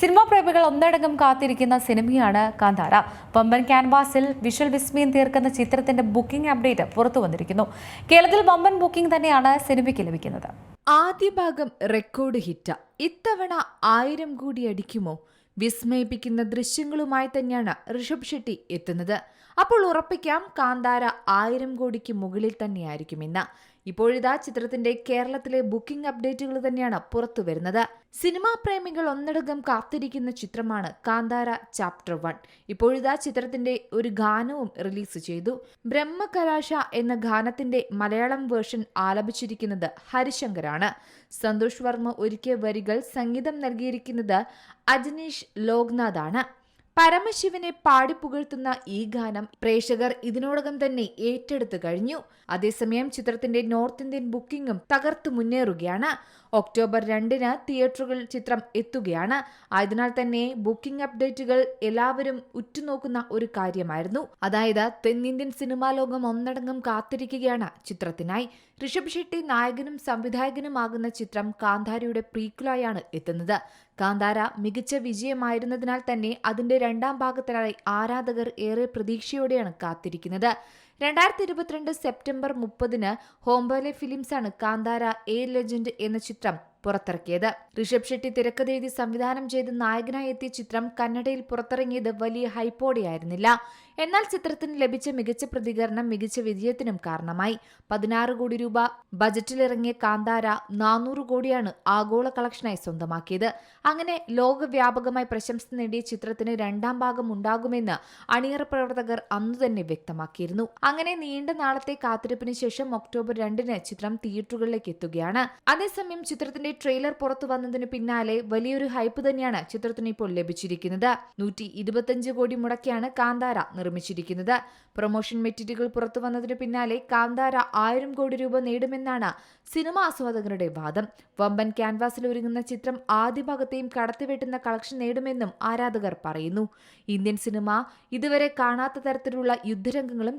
Cinema പ്രേമികൾ ഒന്നടങ്കം കാത്തിരിക്കുന്ന സിനിമയാണ് കാന്താര. പമ്പൻ ക്യാൻവാസിൽ വിഷ്വൽ വിസ്മയം തീർക്കുന്ന ചിത്രത്തിന്റെ ബുക്കിംഗ് അപ്ഡേറ്റ് പുറത്തു വന്നിരിക്കുന്നു. കേരളത്തിൽ വമ്പൻ ബുക്കിംഗ് തന്നെയാണ് സിനിമയ്ക്ക് ലഭിക്കുന്നത്. ആദ്യ ഭാഗം റെക്കോർഡ് ഹിറ്റ്. ഇത്തവണ ആയിരം കൂടി അടിക്കുമോ? വിസ്മയിപ്പിക്കുന്ന ദൃശ്യങ്ങളുമായി തന്നെയാണ് ഋഷഭ് ഷെട്ടി എത്തുന്നത്. അപ്പോൾ ഉറപ്പിക്കാം കാന്താര ആയിരം കോടിക്ക് മുകളിൽ തന്നെയായിരിക്കും ഇന്ന്. ഇപ്പോഴിതാ ചിത്രത്തിന്റെ കേരളത്തിലെ ബുക്കിംഗ് അപ്ഡേറ്റുകൾ തന്നെയാണ് പുറത്തു വരുന്നത്. സിനിമാ പ്രേമികൾ ഒന്നടങ്കം കാത്തിരിക്കുന്ന ചിത്രമാണ് കാന്താര ചാപ്റ്റർ വൺ. ഇപ്പോഴിതാ ചിത്രത്തിന്റെ ഒരു ഗാനവും റിലീസ് ചെയ്തു. ബ്രഹ്മകലാശ എന്ന ഗാനത്തിന്റെ മലയാളം വേർഷൻ ആലപിച്ചിരിക്കുന്നത് ഹരിശങ്കറാണ് സന്തോഷ് വർമ്മ ഒരുക്കിയ വരികൾ സംഗീതം നൽകിയിരിക്കുന്നത് അജനീഷ് ലോക്നാഥാണ്. പരമശിവനെ പാടിപ്പുകഴ്ത്തുന്ന ഈ ഗാനം പ്രേക്ഷകർ ഇതിനോടകം തന്നെ ഏറ്റെടുത്തു കഴിഞ്ഞു. അതേസമയം ചിത്രത്തിന്റെ നോർത്ത് ഇന്ത്യൻ ബുക്കിംഗും തകർത്തു മുന്നേറുകയാണ്. ഒക്ടോബർ രണ്ടിന് തിയേറ്ററുകളിൽ ചിത്രം എത്തുകയാണ്. ആയതിനാൽ തന്നെ ബുക്കിംഗ് അപ്ഡേറ്റുകൾ എല്ലാവരും ഉറ്റുനോക്കുന്ന ഒരു കാര്യമായിരുന്നു. അതായത് തെന്നിന്ത്യൻ സിനിമാ ലോകം ഒന്നടങ്കം കാത്തിരിക്കുകയാണ് ചിത്രത്തിനായി. ഋഷഭ് ഷെട്ടി നായകനും സംവിധായകനുമാകുന്ന ചിത്രം കാന്താരയുടെ പ്രീക്വലായാണ് എത്തുന്നത്. കാന്താര മികച്ച വിജയമായിരുന്നതിനാൽ തന്നെ അതിന്റെ രണ്ടാം ഭാഗത്തിനായി ആരാധകർ ഏറെ പ്രതീക്ഷയോടെയാണ് കാത്തിരിക്കുന്നത്. രണ്ടായിരത്തി ഇരുപത്തിരണ്ട് സെപ്റ്റംബർ മുപ്പതിന് ഹോംബോലെ ഫിലിംസാണ് കാന്താര എ ലെജൻഡ് എന്ന ചിത്രം പുറത്തിറക്കിയത്. ഋഷഭ് ഷെട്ടി തിരക്കഥെഴുതി സംവിധാനം ചെയ്ത് നായകനായി എത്തിയ ചിത്രം കന്നഡയിൽ പുറത്തിറങ്ങിയത് വലിയ ഹൈപ്പോടെയായിരുന്നില്ല. എന്നാൽ ചിത്രത്തിന് ലഭിച്ച മികച്ച പ്രതികരണം മികച്ച വിജയത്തിനും കാരണമായി. പതിനാറ് കോടി രൂപ ബജറ്റിലിറങ്ങിയ കാന്താര നാനൂറ് കോടിയാണ് ആഗോള കളക്ഷനായി സ്വന്തമാക്കിയത്. അങ്ങനെ ലോകവ്യാപകമായി പ്രശംസ നേടിയ ചിത്രത്തിന് രണ്ടാം ഭാഗം ഉണ്ടാകുമെന്ന് അണിയറ പ്രവർത്തകർ അന്നു തന്നെ വ്യക്തമാക്കിയിരുന്നു. അങ്ങനെ നീണ്ട നാളത്തെ കാത്തിരിപ്പിന് ശേഷം ഒക്ടോബർ രണ്ടിന് ചിത്രം തിയേറ്ററുകളിലേക്ക് എത്തുകയാണ്. അതേസമയം ചിത്രത്തിന്റെ ട്രെയിലർ പുറത്തു വന്നതിന് പിന്നാലെ വലിയൊരു ഹൈപ്പ് തന്നെയാണ് ചിത്രത്തിന് ഇപ്പോൾ ലഭിച്ചിരിക്കുന്നത്. നൂറ്റി ഇരുപത്തിയഞ്ച് കോടി മുടക്കിയാണ് കാന്താര നിർമ്മിച്ചിരിക്കുന്നത്. പ്രൊമോഷൻ മെറ്റീരിയലുകൾ പുറത്തു വന്നതിന് പിന്നാലെ കാന്താര ആയിരം കോടി രൂപ നേടുമെന്നാണ് സിനിമാ ആസ്വാദകരുടെ വാദം. വമ്പൻ ക്യാൻവാസിൽ ഒരുങ്ങുന്ന ചിത്രം ആദ്യ ഭാഗത്തെയും കടത്തിവെട്ടുന്ന കളക്ഷൻ നേടുമെന്നും ആരാധകർ പറയുന്നു. ഇന്ത്യൻ സിനിമ ഇതുവരെ കാണാത്ത തരത്തിലുള്ള യുദ്ധരംഗങ്ങളും